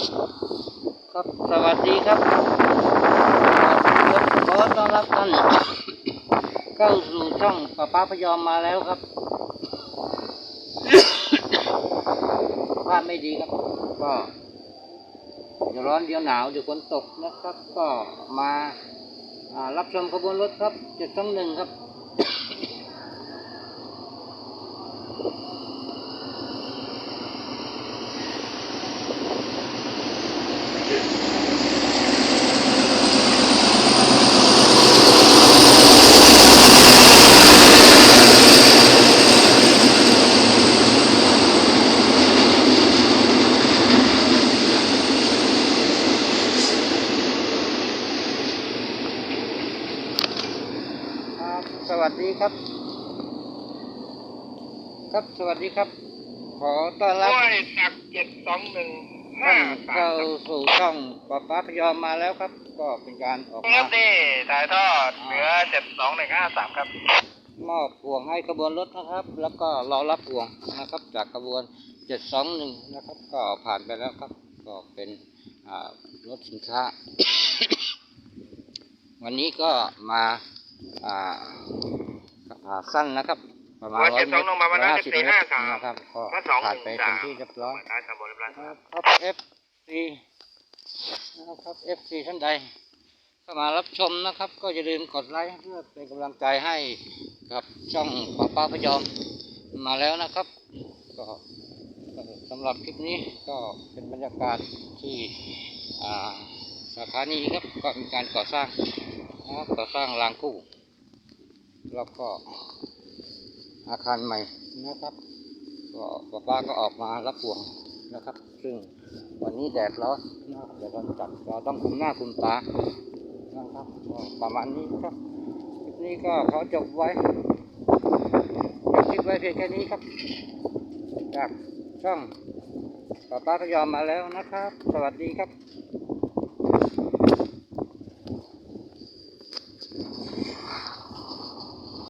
ครับสวัสดีครับขอต้อนรับท่านเข้าสู่ช่องป้าป้าพยอมมาแล้วครับภาพไม่ดีครับ ก็เดี๋ยวร้อนเดี๋ยวหนาวเดี๋ยวฝนตกนะครับ ก็มาอ่ารับชมขบวนรถครับเจ็ดสองหนึ่งครับ ครับ สวัสดีครับ ครับสวัสดีครับ ขอต้อนรับกล้วยสักเจ็ดสองหนึ่งท่าห้านสาเข้ามสู่ช่องป้าป้าพยอมมาแล้วครับ ก็เป็นการออกคมารับนี่ถ่ายทอดเหนือเจ็ดสองหนึ่งห้าสามครับ มอบพวงให้ขบวนรถนะครับ แล้วก็รอรับพวงนะครับ จากขบวนเจ็ดสองหนึ่งนะครับ ก็ผ่านไปแล้วครับ ก็เป็นอ่ารถสินค้า วันนี้ก็มา อ่าอ่าสั้นนะครับ ประมาณร้ร้ออยยเจ็ดเมสองตรลงมาวันนั้นห้าสิบสิบสี่เมห้าตรสามนะครับก็มาสองผ่านหไปนึ่งเป็นสามที่เรียบร้อยท้ายขบวนเรียบร้อยครับครับ FC นะครับ FC ท่านใดเข้ามารับชมนะครับ ก็อย่าลืมกดไลค์เพื่อเป็นกำลังใจให้กับช่องป้าป้าพยอมมาแล้วนะครับ ก็ก็สำหรับคลิปนี้ก็เป็นบรรยากาศที่อ่าสถานีครับก็มีการก่อสร้างนะครับก่อสร้างรางคู่ แล้วก็อาคารใหม่นะครับ ก็ป้าป้าก็ออกมารับพวงนะครับ ซึ่งวันนี้แดดร้อนนะแดดร้อนจัดเราต้องคุมหน้าคุมตานะครับก็ประมาณนี้ครับคลิปนี้ก็ขอจบไว้จบคลิปไว้เพียงแค่นี้ครับ จากช่องป้าป้าก็ยอมมาแล้วนะครับ สวัสดีครับ